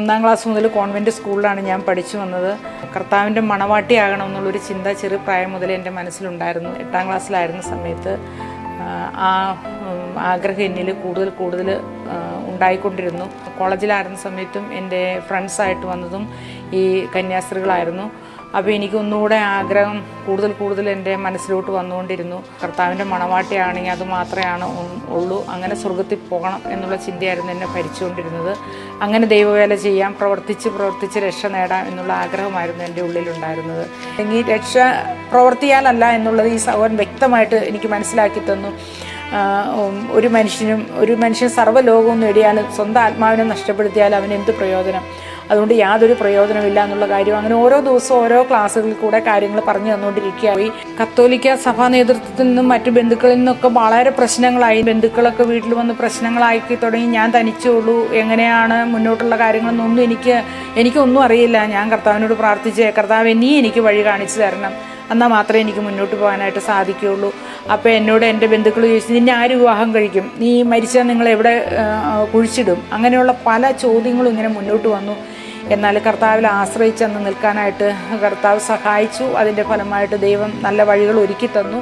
ഒന്നാം ക്ലാസ് മുതൽ കോൺവെന്റ് സ്കൂളിലാണ് ഞാൻ പഠിച്ചു വന്നത്. കർത്താവിന്റെ മണവാട്ടിയാകണം എന്നുള്ളൊരു ചിന്ത ചെറു പ്രായം മുതൽ എന്റെ മനസ്സിലുണ്ടായിരുന്നു. എട്ടാം ക്ലാസ്സിലായിരുന്ന സമയത്ത് ആ, ആഗ്രഹം എന്നിൽ കൂടുതൽ കൂടുതൽ ഉണ്ടായിക്കൊണ്ടിരുന്നു. കോളേജിലായിരുന്ന സമയത്തും എന്റെ ഫ്രണ്ട്സായിട്ട് വന്നതും ഈ കന്യാസ്ത്രീകളായിരുന്നു. അപ്പോൾ എനിക്കൊന്നുകൂടെ ആഗ്രഹം കൂടുതൽ കൂടുതൽ എന്റെ മനസ്സിലോട്ട് വന്നുകൊണ്ടിരുന്നു. കർത്താവിന്റെ മണവാട്ടിയാണെങ്കിൽ അത് മാത്രമാണ് ഉള്ളൂ. അങ്ങനെ സ്വർഗത്തിൽ പോകണം എന്നുള്ള ചിന്തയായിരുന്നു എന്നെ ഭരിച്ചുകൊണ്ടിരുന്നത്. അങ്ങനെ ദൈവവേല ചെയ്യാം പ്രവർത്തിച്ച് പ്രവർത്തിച്ച് രക്ഷ നേടാം എന്നുള്ള ആഗ്രഹമായിരുന്നു എന്റെ ഉള്ളിലുണ്ടായിരുന്നത്. എങ്കിൽ രക്ഷ പ്രവർത്തിയാലല്ല എന്നുള്ളത് ഈ സഹോദരൻ വ്യക്തമായിട്ട് എനിക്ക് മനസ്സിലാക്കി തന്നു. ഒരു മനുഷ്യനും ഒരു മനുഷ്യൻ സർവലോകവും നേടിയാലും സ്വന്തം ആത്മാവിനെ നഷ്ടപ്പെടുത്തിയാൽ അവന് എന്ത് പ്രയോജനം? അതുകൊണ്ട് യാതൊരു പ്രയോജനമില്ല എന്നുള്ള കാര്യം അങ്ങനെ ഓരോ ദിവസവും ഓരോ ക്ലാസ്സുകളിൽ കൂടെ കാര്യങ്ങൾ പറഞ്ഞു തന്നുകൊണ്ടിരിക്കുകയായി കത്തോലിക്ക സഭാ നേതൃത്വത്തിൽ നിന്നും മറ്റു ബന്ധുക്കളിൽ നിന്നൊക്കെ വളരെ പ്രശ്നങ്ങളായി. ബന്ധുക്കളൊക്കെ വീട്ടിൽ വന്ന് പ്രശ്നങ്ങളാക്കി തുടങ്ങി ഞാൻ തനിച്ചേ ഉള്ളൂ എങ്ങനെയാണ് മുന്നോട്ടുള്ള കാര്യങ്ങളെന്നൊന്നും എനിക്ക് എനിക്കൊന്നും അറിയില്ല. ഞാൻ കർത്താവിനോട് പ്രാർത്ഥിച്ച് കർത്താവ് നീ എനിക്ക് വഴി കാണിച്ചു തരണം. എന്നാൽ മാത്രമേ എനിക്ക് മുന്നോട്ട് പോകാനായിട്ട് സാധിക്കുകയുള്ളൂ. അപ്പോൾ എന്നോട് എന്റെ ബന്ധുക്കൾ ചോദിച്ചു നിന്നെ ആര് വിവാഹം കഴിക്കും? നീ മരിച്ചാൽ നിങ്ങൾ എവിടെ കുഴിച്ചിടും? അങ്ങനെയുള്ള പല ചോദ്യങ്ങളും ഇങ്ങനെ മുന്നോട്ട് വന്നു. എന്നാൽ കർത്താവിൽ ആശ്രയിച്ചെന്ന് നിൽക്കാനായിട്ട് കർത്താവ് സഹായിച്ചു. അതിന്റെ ഫലമായിട്ട് ദൈവം നല്ല വഴികൾ ഒരുക്കി തന്നു.